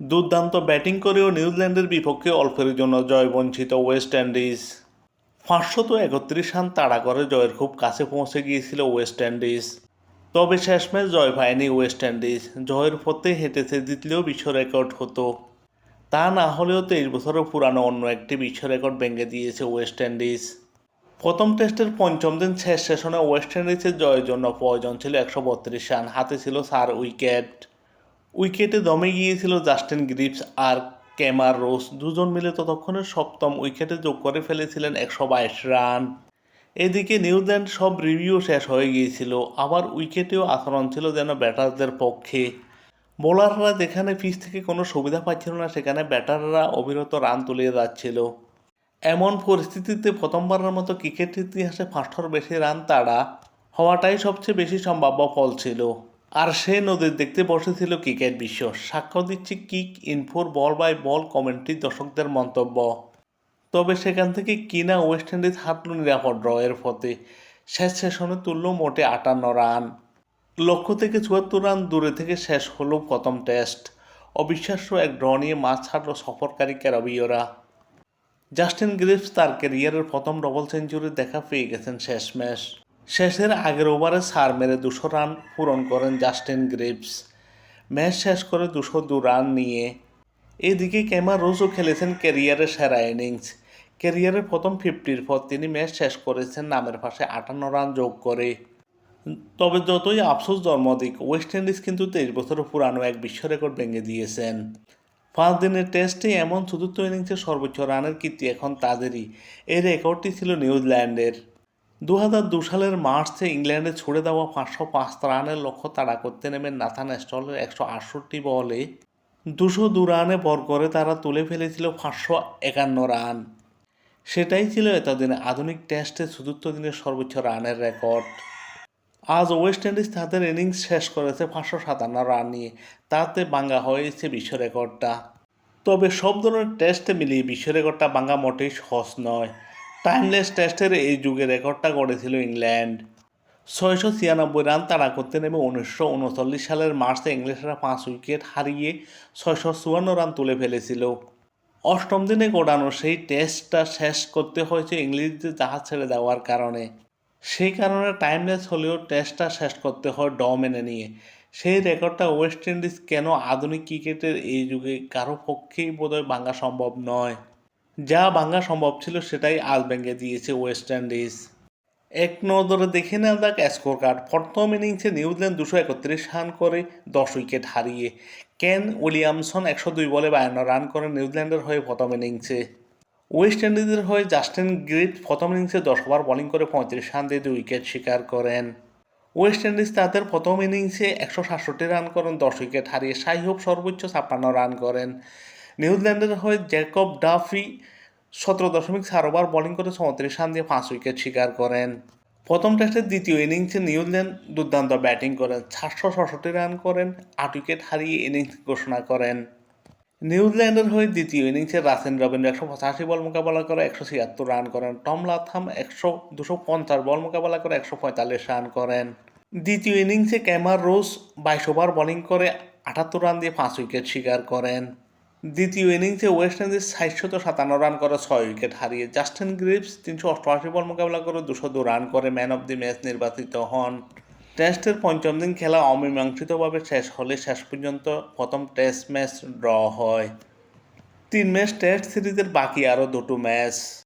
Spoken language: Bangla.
দুর্দান্ত ব্যাটিং করেও নিউজিল্যান্ডের বিপক্ষে অল্পের জন্য জয় বঞ্চিত ওয়েস্ট ইন্ডিজ। পাঁচশত একত্রিশ রান তাড়া করে জয়ের খুব কাছে পৌঁছে গিয়েছিল ওয়েস্ট ইন্ডিজ। তবে শেষ ম্যাচ জয় পায়নি ওয়েস্ট ইন্ডিজ। জয়ের পথে হেঁটেছে জিতলেও বিশ্ব রেকর্ড হতো। তা না হলেও তেইশ বছরের পুরানো অন্য একটি বিশ্ব রেকর্ড ভেঙে দিয়েছে ওয়েস্ট ইন্ডিজ। প্রথম টেস্টের পঞ্চম দিন শেষ সেশনে ওয়েস্ট ইন্ডিজের জয়ের জন্য প্রয়োজন ছিল একশো বত্রিশ রান। হাতে ছিল চার উইকেট। উইকেটে দমে গিয়েছিল জাস্টিন গ্রিপস আর ক্যামার রোস। দুজন মিলে ততক্ষণে সপ্তম উইকেটে যোগ করে ফেলেছিলেন একশো বাইশ রান। এদিকে নিউজিল্যান্ড সব রিভিউ শেষ হয়ে গিয়েছিল। আবার উইকেটেও আচরণ ছিল যেন ব্যাটারদের পক্ষে। বোলাররা যেখানে পিচ থেকে কোনো সুবিধা পাচ্ছিল না, সেখানে ব্যাটাররা অবিরত রান তুলে যাচ্ছিল। এমন পরিস্থিতিতে প্রথমবারের মতো ক্রিকেট ইতিহাসে পাঁচশোর বেশি রান তাড়া হওয়াটাই সবচেয়ে বেশি সম্ভাব্য ফল ছিল। আর সে নদীর দেখতে বসেছিল ক্রিকেট বিশ্ব। সাক্ষ্য দিচ্ছে কিক ইনফোর, বল বাই বল কমেন্ট্রি, দর্শকদের মন্তব্য। তবে সেখান থেকে কিনা ওয়েস্ট ইন্ডিজ হাঁটল নিরাপদ ড্রয়ের পথে। শেষ সেশনে তুলল মোটে আটান্ন রান। লক্ষ্য থেকে চুয়াত্তর রান দূরে থেকে শেষ হলো প্রথম টেস্ট। অবিশ্বাস্য এক ড্র নিয়ে মাছ ছাড়ল সফরকারী ক্যারবীয়রা। জাস্টিন গ্রিপস তার ক্যারিয়ারের প্রথম ডবল সেঞ্চুরি দেখা পেয়ে গেছেন শেষ ম্যাচ। শেষের আগের ওভারে সার মেরে দুশো রান পূরণ করেন জাস্টিন গ্রিপস ম্যাচ শেষ করে দুশো দু রান নিয়ে এদিকে ক্যামার রোজও খেলেছেন ক্যারিয়ারের সেরা ইনিংস। ক্যারিয়ারের প্রথম ফিফটির পর তিনি ম্যাচ শেষ করেছেন নামের পাশে আটান্ন রান যোগ করে। তবে যতই আফসোস জন্ম দিক ওয়েস্ট ইন্ডিজ কিন্তু তেইশ বছরের পুরানো এক বিশ্ব রেকর্ড ভেঙে দিয়েছেন। পাঁচ দিনের টেস্টে এমন চতুর্থ ইনিংসে সর্বোচ্চ রানের কীর্তি এখন তাদেরই। এই রেকর্ডটি ছিল নিউজিল্যান্ডের। দু দু সালের মার্চে ইংল্যান্ডে ছুড়ে দেওয়া পাঁচশো পাঁচ রানের লক্ষ্য তাড়া করতে নেমে নাথান স্টলের একশো আটষট্টি বলে। দুশো দু রানে বর করে তারা তুলে ফেলেছিল পাঁচশো একান্ন রান। সেটাই ছিল এতদিনে আধুনিক টেস্টে চতুর্থ দিনের সর্বোচ্চ রানের রেকর্ড। আজ ওয়েস্ট ইন্ডিজ তাদের ইনিংস শেষ করেছে পাঁচশো সাতান্ন রান নিয়ে। তাতে ভাঙ্গা হয়েছে বিশ্ব রেকর্ডটা। তবে সব ধরনের টেস্টে মিলিয়ে বিশ্ব রেকর্ডটা ভাঙ্গা মোটেই সহজ নয়। টাইমলেস টেস্টের এই যুগে রেকর্ডটা গড়েছিল ইংল্যান্ড। ছয়শো ছিয়ানব্বই রান তাড়া করতে নেমে উনিশশো উনচল্লিশ সালের মার্চে ইংলিশরা পাঁচ উইকেট হারিয়ে ছয়শো চুয়ান্ন রান তুলে ফেলেছিল। অষ্টম দিনে গোড়ানো সেই টেস্টটা শেষ করতে হয়েছে ইংলিশদের জাহাজ ছেড়ে দেওয়ার কারণে। সেই কারণে টাইমলেস হলেও টেস্টটা শেষ করতে হয় ড মেনে নিয়ে। সেই রেকর্ডটা ওয়েস্ট ইন্ডিজ কেন আধুনিক ক্রিকেটের এই যুগে কারও পক্ষেই বোধহয় ভাঙা সম্ভব নয়। যা ভাঙা সম্ভব ছিল সেটাই আজ ভেঙে দিয়েছে ওয়েস্ট ইন্ডিজ এক নজরে দেখে নেওয়া যাক স্কোর কার্ড প্রথম ইনিংসে নিউজিল্যান্ড দুশো একত্রিশ রান করে দশ উইকেট হারিয়ে। কেন উইলিয়ামসন একশো দুই বলে বায়ান্ন রান করে নিউজিল্যান্ডের হয়ে প্রথম ইনিংসে। ওয়েস্ট ইন্ডিজের হয়ে জাস্টিন গ্রিট প্রথম ইনিংসে দশ ওভার বোলিং করে পঁয়ত্রিশ রান দিয়ে দুই উইকেট শিকার করেন। ওয়েস্ট ইন্ডিজ তাদের প্রথম ইনিংসে একশো সাতষট্টি রান করেন, দশ উইকেট হারিয়ে সাই হোপ সর্বোচ্চ ছাপ্পান্ন রান করেন। নিউজিল্যান্ডের হয়ে জ্যাকব ডাফি সতেরো দশমিক চার ওভার বোলিং করে চৌত্রিশ রান দিয়ে পাঁচ উইকেট শিকার করেন। প্রথম টেস্টের দ্বিতীয় ইনিংসে নিউজিল্যান্ড দুর্দান্ত ব্যাটিং করেন সাতশো ছষট্টি রান করেন, আট উইকেট হারিয়ে ইনিংস ঘোষণা করেন। নিউজিল্যান্ডের হয়ে দ্বিতীয় ইনিংসে রাসেন রবীন্দ্র একশো পঁচাশি বল মোকাবেলা করে, একশো ছিয়াত্তর রান করেন। টম লাথাম একশো দুশো পঞ্চাশ বল মোকাবেলা করে, একশো পঁয়তাল্লিশ রান করেন। দ্বিতীয় ইনিংসে ক্যামার রোজ বাইশ ওভার বোলিং করে, আটাত্তর রান দিয়ে পাঁচ উইকেট শিকার করেন। দ্বিতীয় ইনিংসে ওয়েস্ট ইন্ডিজ সাতশত সাতান্ন রান করে ছয় উইকেট হারিয়ে জাস্টিন গ্রিপস তিনশো অষ্টআশি বল মোকাবেলা করে দুশো দু রান করে ম্যান অব দি ম্যাচ নির্বাচিত হন। টেস্টের পঞ্চম দিন খেলা অমীমাংসিতভাবে শেষ হলে শেষ পর্যন্ত প্রথম টেস্ট ম্যাচ ড্র হয়। তিন ম্যাচ টেস্ট সিরিজের বাকি আরও দুটো ম্যাচ।